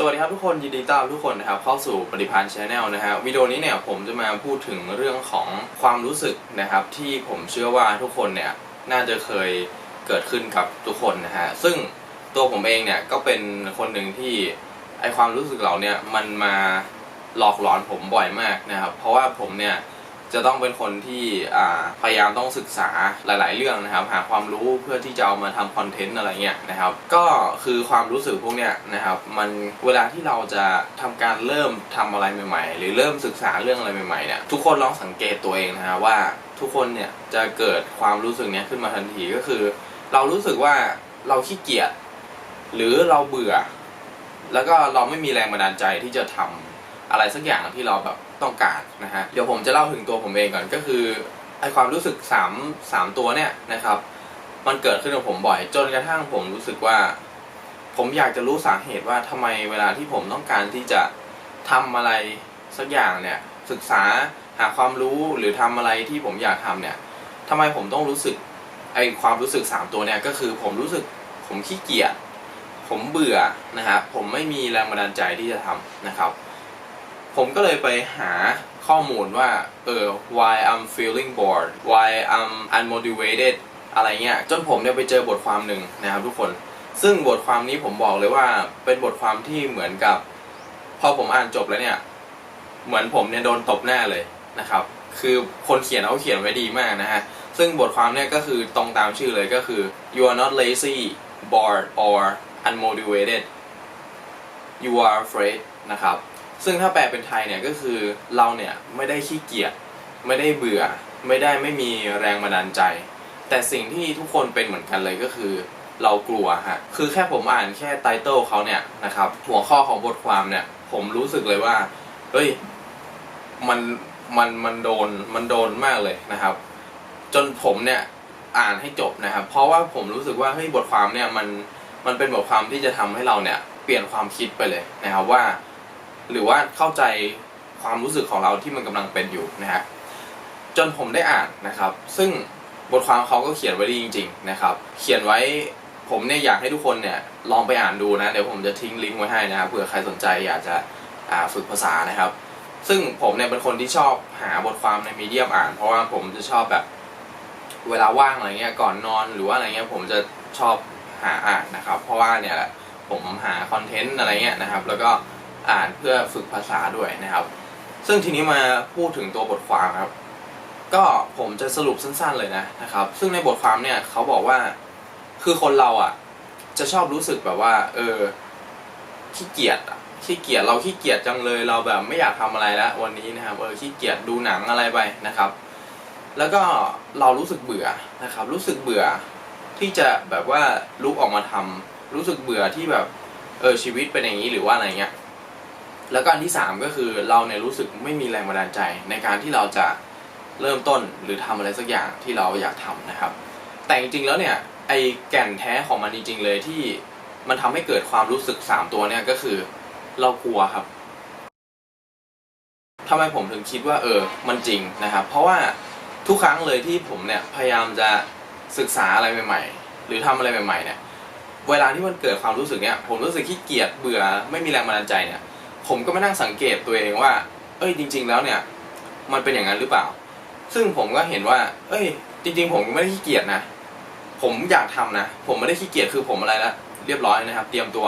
สวัสดีครับทุกคนยินดีต้อนรับทุกคนนะครับเข้าสู่ปฏิพันธ์ชาแนลนะฮะวิดีโอนี้เนี่ยผมจะมาพูดถึงเรื่องของความรู้สึกนะครับ ที่ผมเชื่อว่าทุกคนเนี่ยน่าจะเคยเกิดขึ้นกับทุกคนนะฮะซึ่งตัวผมเองเนี่ยก็เป็นคนหนึ่งที่ไอความรู้สึกเหล่านี่ยมันมาหลอกหลอนผมบ่อยมากนะครับ เพราะว่าผมเนี่ย จะต้องเป็นคนที่พยายามต้องศึกษาหลาย ๆ เรื่องนะครับ หาความรู้เพื่อที่จะเอามาทำคอนเทนต์อะไรเงี้ยนะครับ ก็คือความรู้สึกพวกเนี้ยนะครับมันเวลาที่เราจะทำการเริ่มทำอะไรใหม่ ๆ หรือเริ่มศึกษาเรื่องอะไรใหม่ๆเนี่ยทุกคนลองสังเกตตัวเองนะฮะว่าทุกคนเนี่ยจะเกิดความรู้สึกเนี้ยขึ้นมาทันทีก็คือ เรารู้สึกว่าเราขี้เกียจหรือเราเบื่อ แล้วก็เราไม่มีแรงบันดาลใจที่จะทำอะไรสักอย่างที่เราแบบ ต้องการนะฮะเดี๋ยวผมจะเล่าถึงตัวผมเองก่อนก็คือไอความรู้สึกสามสามตัวเนี่ยนะครับมันเกิดขึ้นกับผมบ่อย จนกระทั่งผมรู้สึกว่า ผมอยากจะรู้สาเหตุว่าทำไมเวลาที่ผมต้องการที่จะทำอะไรสักอย่างเนี่ยศึกษาหาความรู้หรือทำอะไรที่ผมอยากทำเนี่ยทำไมผมต้องรู้สึกไอความรู้สึกสามตัวเนี่ยก็คือผมรู้สึกผมขี้เกียจผมเบื่อนะครับผมไม่มีแรงบันดาลใจที่จะทำนะครับ ผมก็เลยไปหาข้อมูลว่าเออ why I'm feeling bored why I'm unmotivated อะไรเงี้ยจนผมเนี่ยไปเจอบทความหนึ่งนะครับทุกคน ซึ่งบทความนี้ผมบอกเลยว่าเป็นบทความที่เหมือนกับ พอผมอ่านจบแล้วเนี่ย เหมือนผมเนี่ยโดนตบหน้าเลยนะครับ คือคนเขียนเขาเขียนไว้ดีมากนะฮะ ซึ่งบทความเนี่ยก็คือตรงตามชื่อเลยก็คือ you are not lazy bored or unmotivated you are afraid นะครับ ซึ่งถ้าแปลเป็นไทยเนี่ยก็คือเราเนี่ยไม่ได้ขี้เกียจไม่ได้เบื่อ ไม่ได้ไม่มีแรงบันดาลใจ แต่สิ่งที่ทุกคนเป็นเหมือนกันเลยก็คือเรากลัวฮะคือแค่ผมอ่านแค่ไตเติลเขาเนี่ยนะครับหัวข้อของบทความเนี่ยผมรู้สึกเลยว่าเฮ้ยมันมันมันโดนมันโดนมากเลยนะครับ จนผมเนี่ยอ่านให้จบนะครับ เพราะว่าผมรู้สึกว่าเฮ้ยบทความเนี่ยมันมันเป็นบทความที่จะทำให้เราเนี่ยเปลี่ยนความคิดไปเลยนะครับว่า หรือว่าเข้าใจความรู้สึกของเราที่มันกำลังเป็นอยู่นะฮะจนผมได้อ่านนะครับ ซึ่งบทความเขาก็เขียนไว้ดีจริง ๆ นะครับ เขียนไว้ผมเนี่ยอยากให้ทุกคนเนี่ยลองไปอ่านดูนะ เดี๋ยวผมจะทิ้งลิงก์ไว้ให้นะครับเผื่อใครสนใจอยากจะอ่าฝึกภาษานะครับ ซึ่งผมเนี่ยเป็นคนที่ชอบหาบทความในมีเดียมอ่าน เพราะว่าผมจะชอบแบบเวลาว่างอะไรเงี้ยก่อนนอนหรือว่าอะไรเงี้ยผมจะชอบหาอ่านนะครับ เพราะว่าเนี่ยผมหาคอนเทนต์อะไรเงี้ยนะครับ แล้วก็ อ่านเพื่อฝึกภาษาด้วยนะครับ ซึ่งทีนี้มาพูดถึงตัวบทความครับ ก็ผมจะสรุปสั้นๆเลยนะนะครับ ซึ่งในบทความเนี่ยเขาบอกว่าคือคนเราอะ จะชอบรู้สึกแบบว่า เออขี้เกียจอะขี้เกียจเราขี้เกียจจังเลย เราแบบไม่อยากทำอะไรแล้ววันนี้นะครับเออขี้เกียจดูหนังอะไรไปนะครับ แล้วก็เรารู้สึกเบื่อนะครับ รู้สึกเบื่อที่จะแบบว่าลุกออกมาทำรู้สึกเบื่อที่แบบเออชีวิตเป็นอย่างนี้หรือว่าอะไรเงี้ย แล้วก็อันที่สามก็คือเราเนี่ยรู้สึกไม่มีแรงบันดาลใจ ในการที่เราจะเริ่มต้นหรือทำอะไรสักอย่างที่เราอยากทำนะครับ แต่จริงๆแล้วเนี่ยไอแก่นแท้ของมันจริงๆเลยที่มันทำให้เกิดความรู้สึกสามตัวเนี่ยก็คือเรากลัวครับทำไมผมถึงคิดว่าเออมันจริงนะครับ เพราะว่าทุกครั้งเลยที่ผมเนี่ยพยายามจะศึกษาอะไรใหม่ๆ หรือทำอะไรใหม่ๆเนี่ยเวลาที่มันเกิดความรู้สึกเนี่ยผมรู้สึกขี้เกียจเบื่อไม่มีแรงบันดาลใจเนี่ย ผมก็มานั่งสังเกตตัวเองว่า เอ้ยจริง ๆ แล้วเนี่ย มันเป็นอย่างนั้นหรือเปล่า ซึ่งผมก็เห็นว่า เอ้ย จริง ๆ ผมก็ไม่ได้ขี้เกียจนะ ผมอยากทำนะ ผมไม่ได้ขี้เกียจคือผมอะไรละเรียบร้อยนะครับ เตรียมตัว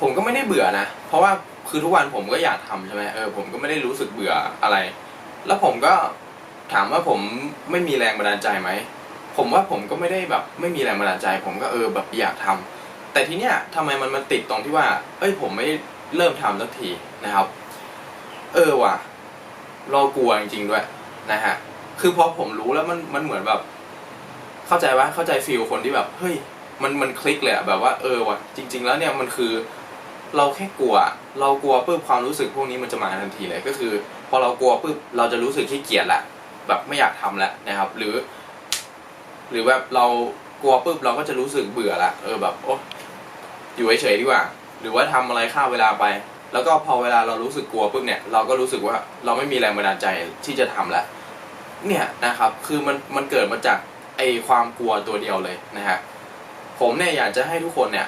ผมก็ไม่ได้เบื่อนะ เพราะว่าคือทุกวันผมก็อยากทำใช่ไหมเออผมก็ไม่ได้รู้สึกเบื่ออะไร แล้วผมก็ถามว่าผมไม่มีแรงบันดาลใจไหมผมว่าผมก็ไม่ได้แบบไม่มีแรงบันดาลใจ ผมก็เออแบบอยากทำแต่ทีเนี้ยทำไมมันมันติดตรงที่ว่า เอ้ยผมไม่ เริ่มทำสักทีนะครับ เออว่ะเรากลัวจริงๆด้วยนะฮะคือพอผมรู้แล้วมันมันเหมือนแบบ เข้าใจว่าเข้าใจฟีลคนที่แบบเฮ้ยมันมันคลิกเลยอะแบบว่าเออว่ะจริง ๆ แล้วเนี่ยมันคือ เราแค่กลัว เรากลัวปุ๊บความรู้สึกพวกนี้มันจะมาทันทีเลยก็คือ พอเรากลัวปุ๊บเราจะรู้สึกขี้เกียจแหละแบบไม่อยากทำแล้วนะครับ หรือ หรือแบบเรากลัวปุ๊บเราก็จะรู้สึกเบื่อละเออแบบโอ้อยู่เฉยๆดีกว่า หรือว่าทำอะไรฆ่าเวลาไป แล้วก็พอเวลาเรารู้สึกกลัวปุ๊บเนี่ยเราก็รู้สึกว่าเราไม่มีแรงบันดาลใจที่จะทำแล้วเนี่ยนะครับคือมันมันเกิดมาจากไอความกลัวตัวเดียวเลยนะฮะผมเนี่ยอยากจะให้ทุกคนเนี่ย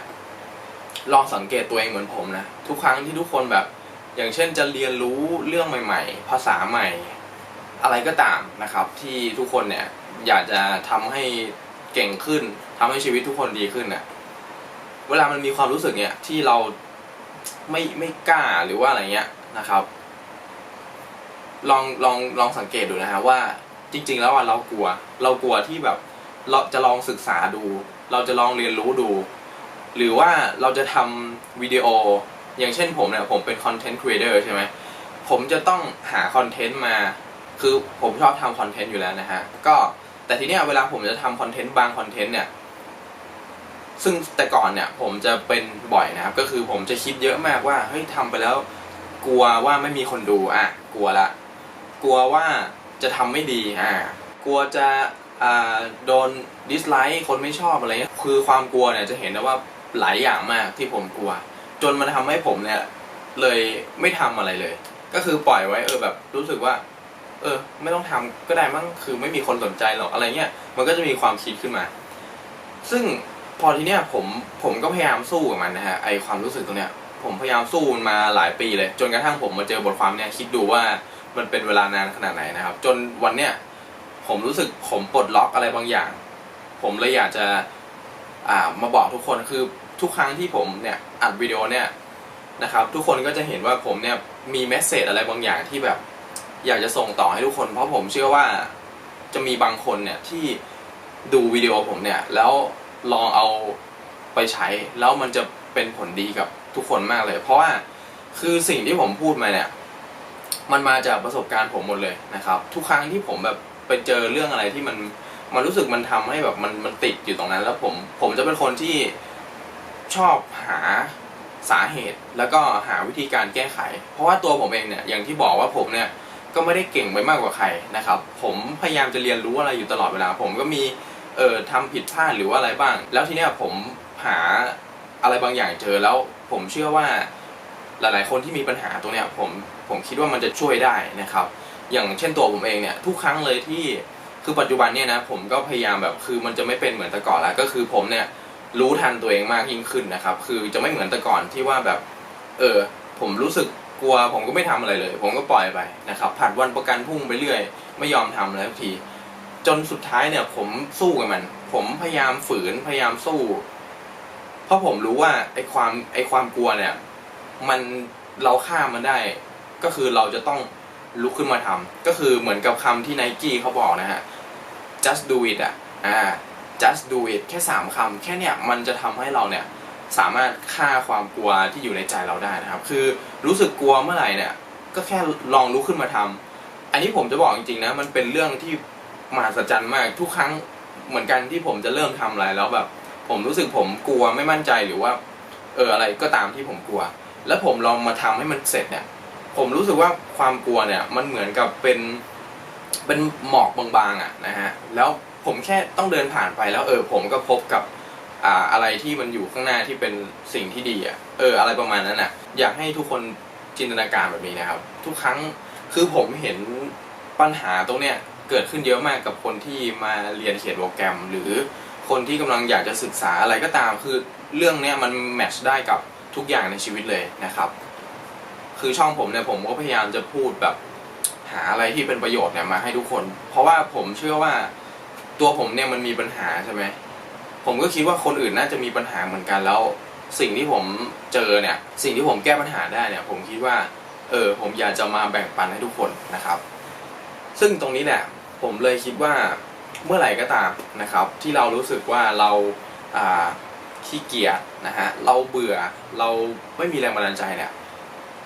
ลองสังเกตตัวเองเหมือนผมนะทุกครั้งที่ทุกคนแบบ อย่างเช่นจะเรียนรู้เรื่องใหม่ ๆ ภาษาใหม่ อะไรก็ตามนะครับ ที่ทุกคนเนี่ยอยากจะทำให้เก่งขึ้นทำให้ชีวิตทุกคนดีขึ้นเนี่ย เวลามันมีความรู้สึกเนี่ยที่เราไม่ไม่กล้าหรือว่าอะไรเงี้ยนะครับ ลองลองลองสังเกตดูนะฮะว่าจริง ๆ แล้วอะเรากลัว เรากลัวที่แบบเราจะลองศึกษาดู เราจะลองเรียนรู้ดู หรือว่าเราจะทำวิดีโอ อย่างเช่นผมเนี่ยผมเป็นคอนเทนต์ครีเอเตอร์ใช่ไหมผมจะต้องหาคอนเทนต์มา คือผมชอบทำคอนเทนต์อยู่แล้วนะฮะ ก็แต่ทีเนี้ยเวลาผมจะทำคอนเทนต์บางคอนเทนต์เนี่ย ซึ่งแต่ก่อนเนี่ยผมจะเป็นบ่อยนะครับ ก็คือผมจะคิดเยอะมากว่าเฮ้ยทำไปแล้ว กลัวว่าไม่มีคนดูอะกลัวละ กลัวว่าจะทำไม่ดีอ่ากลัวจะอ่าโดนดิสไลค์คนไม่ชอบอะไรเงี้ยคือความกลัวเนี่ยจะเห็นได้ว่าหลายอย่างมากที่ผมกลัว จนมันทำให้ผมเนี่ยเลยไม่ทำอะไรเลย ก็คือปล่อยไว้เออแบบรู้สึกว่า เออ ไม่ต้องทำก็ได้มั้งคือไม่มีคนสนใจหรอกอะไรเงี้ยมันก็จะมีความคิดขึ้นมา ซึ่ง พอทีเนี้ยผมผมก็พยายามสู้กับมันนะฮะไอความรู้สึกตรงเนี้ยผมพยายามสู้มันมาหลายปีเลย จนกระทั่งผมมาเจอบทความเนี่ยคิดดูว่ามันเป็นเวลานานขนาดไหนนะครับ จนวันเนี้ยผมรู้สึกผมปลดล็อกอะไรบางอย่าง ผมเลยอยากจะอ่ามาบอกทุกคนคือทุกครั้งที่ผมเนี่ยอัดวิดีโอเนี่ยนะครับ ทุกคนก็จะเห็นว่าผมเนี่ยมีเมสเซจอะไรบางอย่างที่แบบ อยากจะส่งต่อให้ทุกคน เพราะผมเชื่อว่าจะมีบางคนเนี่ยที่ดูวิดีโอผมเนี่ยแล้ว ลองเอาไปใช้ แล้วมันจะเป็นผลดีกับทุกคนมากเลย เพราะว่าคือสิ่งที่ผมพูดมาเนี่ย มันมาจากประสบการณ์ผมหมดเลยนะครับ ทุกครั้งที่ผมแบบไปเจอเรื่องอะไรที่มันมันรู้สึกมันทำให้แบบมันมันติดอยู่ตรงนั้น แล้วผมผมจะเป็นคนที่ชอบหาสาเหตุ แล้วก็หาวิธีการแก้ไข เพราะว่าตัวผมเองเนี่ยอย่างที่บอกว่าผมเนี่ยก็ไม่ได้เก่งไปมากกว่าใครนะครับ ผมพยายามจะเรียนรู้อะไรอยู่ตลอดเวลา ผมก็มี เออทำผิดพลาดหรือว่าอะไรบ้าง แล้วทีเนี้ยผมหาอะไรบางอย่างเจอแล้วผมเชื่อว่าหลาย ๆ คนที่มีปัญหาตรงเนี้ยผมผมคิดว่ามันจะช่วยได้นะครับ อย่างเช่นตัวผมเองเนี่ยทุกครั้งเลยที่คือปัจจุบันเนี่ยนะผมก็พยายามแบบคือมันจะไม่เป็นเหมือนแต่ก่อนแล้วก็คือผมเนี่ยรู้ทันตัวเองมากยิ่งขึ้นนะครับ คือจะไม่เหมือนแต่ก่อนที่ว่าแบบ เออ ผมรู้สึกกลัว ผมก็ไม่ทำอะไรเลย ผมก็ปล่อยไปนะครับผัดวันประกันพรุ่งไปเรื่อย ไม่ยอมทำเลยทุกที จนสุดท้ายเนี่ย ผมสู้กับมัน ผมพยายามฝืนพยายามสู้ เพราะผมรู้ว่าไอ้ความไอ้ความกลัวเนี่ย มันเราข้ามันได้ ก็คือเราจะต้องลุกขึ้นมาทำก็คือเหมือนกับคำที่ไนกี้เขาบอกนะฮะ just do it อะอ่า just do it แค่สามคำแค่เนี่ยมันจะทำให้เราเนี่ยสามารถฆ่าความกลัวที่อยู่ในใจเราได้นะครับ คือรู้สึกกลัวเมื่อไหร่เนี่ย ก็แค่ลองลุกขึ้นมาทำอันนี้ผมจะบอกจริงๆนะ มันเป็นเรื่องที่ มหัศจรรย์มากทุกครั้งเหมือนกันที่ผมจะเริ่มทำอะไรแล้วแบบ ผมรู้สึกผมกลัวไม่มั่นใจหรือว่า เอออะไรก็ตามที่ผมกลัว แล้วผมลองมาทำให้มันเสร็จเนี่ย ผมรู้สึกว่าความกลัวเนี่ย มันเหมือนกับเป็นเป็นหมอกบางๆอะนะฮะแล้วผมแค่ต้องเดินผ่านไปแล้ว เออ ผมก็พบกับอ่าอะไรที่มันอยู่ข้างหน้าที่เป็นสิ่งที่ดีอะเออ อะไรประมาณนั้นอะ อยากให้ทุกคนจินตนาการแบบนี้นะครับ ทุกครั้งคือผมเห็นปัญหาตรงเนี้ย เกิดขึ้นเยอะมากกับคนที่มาเรียนเขียนโปรแกรม หรือคนที่กำลังอยากจะศึกษาอะไรก็ตามคือเรื่องนี้มันแมทช์ได้กับทุกอย่างในชีวิตเลยนะครับ คือช่องผมเนี่ยผมก็พยายามจะพูดแบบหาอะไรที่เป็นประโยชน์เนี่ยมาให้ทุกคน เพราะว่าผมเชื่อว่าตัวผมเนี่ยมันมีปัญหาใช่ไหมผมก็คิดว่าคนอื่นน่าจะมีปัญหาเหมือนกันแล้ว สิ่งที่ผมเจอเนี่ย สิ่งที่ผมแก้ปัญหาได้เนี่ย ผมคิดว่า เออ ผมอยากจะมาแบ่งปันให้ทุกคนนะครับ ซึ่งตรงนี้เนี่ย ผมเลยคิดว่าเมื่อไหร่ก็ตามนะครับ ที่เรารู้สึกว่าเราขี้เกียจนะฮะเราเบื่อเราไม่มีแรงบันดาลใจเนี่ย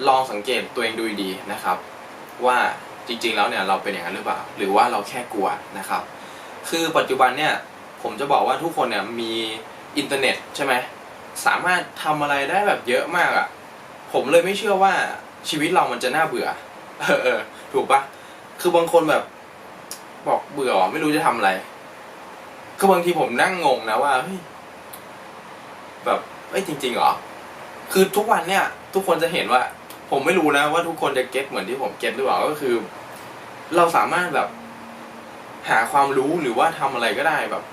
ลองสังเกตตัวเองดูดีนะครับ ว่าจริงๆแล้วเนี่ยเราเป็นอย่างนั้นหรือเปล่า หรือว่าเราแค่กลัวนะครับ คือปัจจุบันเนี่ยผมจะบอกว่าทุกคนเนี่ยมีอินเทอร์เน็ตใช่ไหมสามารถทำอะไรได้แบบเยอะมากอะ่ะผมเลยไม่เชื่อว่าชีวิตเรามันจะน่าเบื่อเออถูกปะคือบางคนแบบ บอกเบื่อไม่รู้จะทำอะไรคือบางทีผมนั่งงงนะว่าเฮ้ยแบบเอ้ยจริงๆเหรอ คือทุกวันเนี่ย ทุกคนจะเห็นว่า ผมไม่รู้นะว่าทุกคนจะเก็ตเหมือนที่ผมเก็ตหรือเปล่าก็คือ เราสามารถแบบ หาความรู้หรือว่าทำอะไรก็ได้แบบ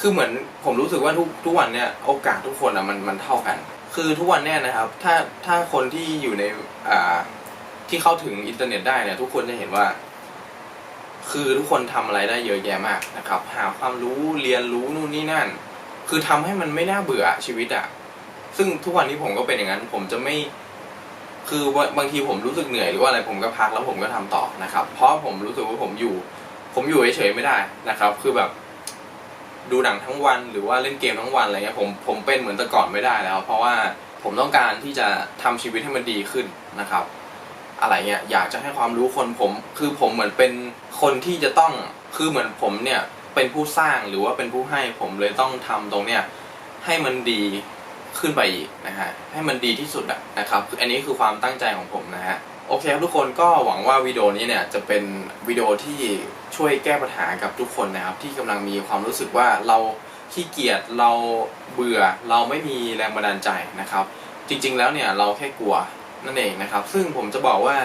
คือเหมือนผมรู้สึกว่าทุกทุกวันเนี่ย โอกาสทุกคนอะมันมันเท่ากัน คือทุกวันเนี่ยนะครับ ถ้าถ้าคนที่อยู่ในอ่าที่เข้าถึงอินเทอร์เน็ตได้เนี่ย ทุกคนจะเห็นว่า คือทุกคนทำอะไรได้เยอะแยะมากนะครับ หาความรู้เรียนรู้นู่นนี่นั่น คือทำให้มันไม่น่าเบื่อชีวิตอะซึ่งทุกวันนี้ผมก็เป็นอย่างนั้น ผมจะไม่ คือว่าบางทีผมรู้สึกเหนื่อยหรือว่าอะไรผมก็พักแล้วผมก็ทำต่อนะครับ เพราะผมรู้สึกว่าผมอยู่ ผมอยู่เฉยๆไม่ได้นะครับ คือแบบ ดูหนังทั้งวันหรือว่าเล่นเกมทั้งวันอะไรเงี้ยผมผมเป็นเหมือนแต่ก่อนไม่ได้แล้ว เพราะว่าผมต้องการที่จะทำชีวิตให้มันดีขึ้นนะครับ อะไรเงี้ยอยากจะให้ความรู้คนผม คือผมเหมือนเป็นคนที่จะต้องคือเหมือนผมเนี่ยเป็นผู้สร้างหรือว่าเป็นผู้ให้ผมเลยต้องทำตรงเนี้ยให้มันดีขึ้นไปอีกนะฮะให้มันดีที่สุดอะนะครับอันนี้คือความตั้งใจของผมนะฮะโอเคครับทุกคนก็หวังว่าวิดีโอนี้เนี่ยจะเป็นวิดีโอที่ช่วยแก้ปัญหากับทุกคนนะครับ ที่กำลังมีความรู้สึกว่าเราขี้เกียจเราเบื่อเราไม่มีแรงบันดาลใจนะครับ จริง ๆ แล้วเนี่ยเราแค่กลัว นั่นเองนะครับ ซึ่งผมจะบอกว่า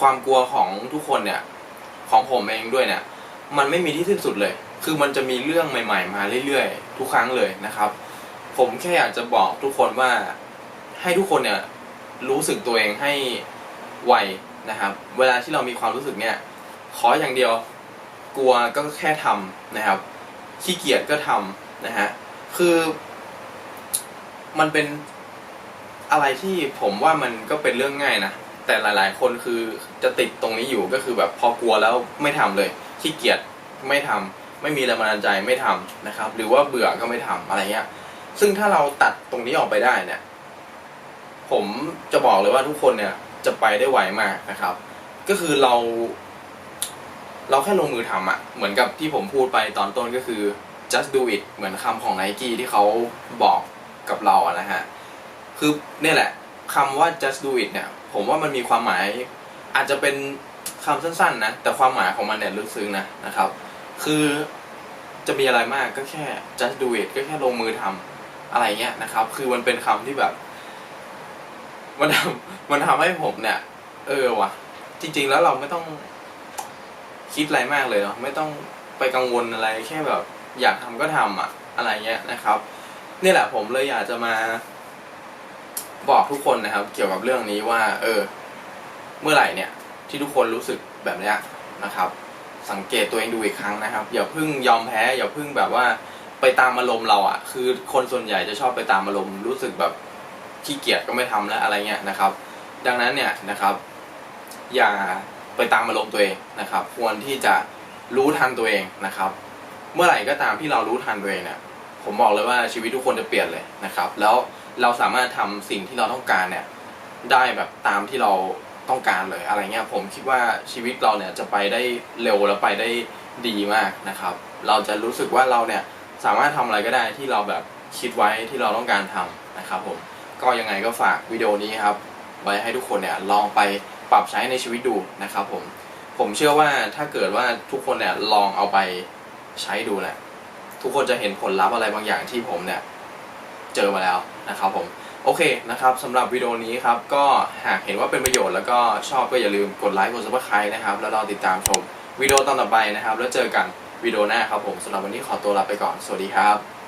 ความกลัวของทุกคนเนี่ยของผมเองด้วยเนี่ย มันไม่มีที่สิ้นสุดเลย คือมันจะมีเรื่องใหม่ ๆ มาเรื่อยๆ ทุกครั้งเลยนะครับ ผมแค่อยากจะบอกทุกคนว่าให้ทุกคนเนี่ยรู้สึกตัวเองให้ไวนะครับ เวลาที่เรามีความรู้สึกเนี่ยขออย่างเดียวกลัวก็แค่ทำนะครับ ขี้เกียจก็ทำนะฮะคือมันเป็น อะไรที่ผมว่ามันก็เป็นเรื่องง่ายนะ แต่หลาย ๆ คนคือจะติดตรงนี้อยู่ก็คือแบบพอกลัวแล้วไม่ทำเลยขี้เกียจไม่ทำไม่มีแรงบันดาลใจไม่ทำนะครับ หรือว่าเบื่อก็ไม่ทำอะไรเงี้ยซึ่งถ้าเราตัดตรงนี้ออกไปได้เนี่ย ผมจะบอกเลยว่าทุกคนเนี่ยจะไปได้ไวมากนะครับ ก็คือเรา เราแค่ลงมือทำอะเหมือนกับที่ผมพูดไปตอนต้นก็คือ just do it เหมือนคำของ Nike ที่เขาบอกกับเราอะนะฮะ คือเนี่ยแหละคำว่า just do it เนี่ย ผมว่ามันมีความหมาย อาจจะเป็นคำสั้นๆ นะ แต่ความหมายของมันเนี่ยลึกซึ้งนะนะครับ คือจะมีอะไรมากก็แค่ just do it ก็แค่ลงมือทำอะไรเงี้ยนะครับ คือมันเป็นคำที่แบบ มันทำมันทำให้ผมเนี่ย เออว่ะ จริง ๆ แล้วเราไม่ต้องคิดอะไรมากเลยเนาะไม่ต้องไปกังวลอะไรแค่แบบ อยากทำก็ทำอะอะไรเงี้ยนะครับนี่แหละผมเลยอยากจะมา บอกทุกคนนะครับ เกี่ยวกับเรื่องนี้ว่า เออ เมื่อไหร่เนี่ย ที่ทุกคนรู้สึกแบบเนี้ยนะครับ สังเกตตัวเองดูอีกครั้งนะครับ อย่าเพิ่งยอมแพ้ อย่าเพิ่งแบบว่าไปตามอารมณ์เราอะ่ะ คือคนส่วนใหญ่จะชอบไปตามอารมณ์รู้สึกแบบขี้เกียจก็ไม่ทำแล้วอะไรเงี้ยนะครับ ดังนั้นเนี่ยนะครับ อย่าไปตามอารมณ์ตัวเองนะครับ ควรที่จะรู้ทันตัวเองนะครับ เมื่อไหร่ก็ตามที่เรารู้ทันตัวเองเนี่ยผมบอกเลยว่าชีวิตทุกคนจะเปลี่ยนเลยนะครับ แล้ว เราสามารถทำสิ่งที่เราต้องการเนี่ยได้แบบตามที่เราต้องการเลยอะไรเงี้ยผมคิดว่าชีวิตเราเนี่ยจะไปได้เร็วแล้วไปได้ดีมากนะครับ เราจะรู้สึกว่าเราเนี่ยสามารถทำอะไรก็ได้ที่เราแบบคิดไว้ที่เราต้องการทำนะครับผมก็ยังไงก็ฝากวิดีโอนี้ครับไว้ให้ทุกคนเนี่ยลองไปปรับใช้ในชีวิตดูนะครับผมผมเชื่อว่าถ้าเกิดว่าทุกคนเนี่ยลองเอาไปใช้ดูแหละทุกคนจะเห็นผลลัพธ์อะไรบางอย่างที่ผมเนี่ยเจอมาแล้ว นะครับผมโอเคนะครับสำหรับวิดีโอนี้ครับก็หากเห็นว่าเป็นประโยชน์แล้วก็ชอบก็อย่าลืมกดไลค์กดซับสไครต์นะครับแล้วรอติดตามชมวิดีโอตอนต่อไปนะครับ แล้วเจอกันวิดีโอหน้าครับผมสำหรับวันนี้ขอตัวลาไปก่อน สวัสดีครับ